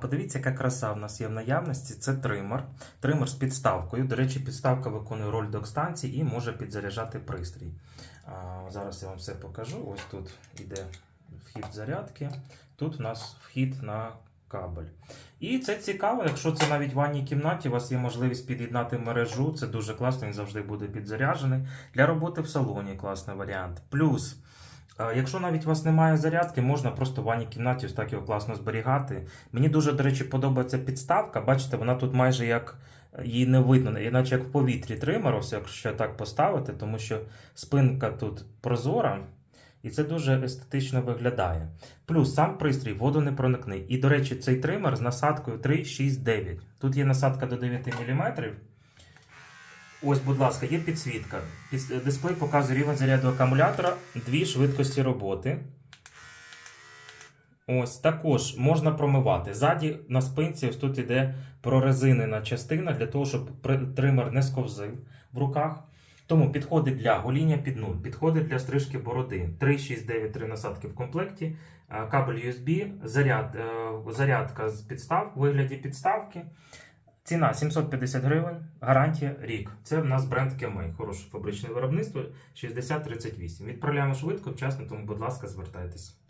Подивіться, яка краса в нас є в наявності. Це тример. Тример з підставкою. До речі, підставка виконує роль док-станції і може підзаряджати пристрій. Зараз я вам все покажу. Ось тут іде вхід зарядки. Тут у нас вхід на кабель. І це цікаво, якщо це навіть в ванній кімнаті, у вас є можливість під'єднати мережу. Це дуже класно, він завжди буде підзаряджений. Для роботи в салоні класний варіант. Плюс. Якщо навіть у вас немає зарядки, можна просто в ванній кімнаті ось так його класно зберігати. Мені дуже, до речі, подобається підставка. Бачите, вона тут майже як е, її не видно, іначе як в повітрі тример, ось якщо так поставити, тому що спинка тут прозора. І це дуже естетично виглядає. Плюс сам пристрій водонепроникний. І, до речі, цей тример з насадкою 3,6,9. Тут є насадка до 9 мм. Ось, будь ласка, є підсвітка. Дисплей показує рівень заряду акумулятора, дві швидкості роботи. Ось також можна промивати. Ззаді на спинці ось тут іде прорезинена частина для того, щоб тример не сковзив в руках. Тому підходить для гоління під нуль, підходить для стрижки бороди. 3, 6, 9, 3 насадки в комплекті, е, кабель USB, заряд, е, зарядка з підстав вигляді підставки. Ціна 750 гривень, гарантія рік. Це в нас бренд Кемей, хороше фабричне виробництво 6038. Відправляємо швидко, вчасно, тому, будь ласка, звертайтесь.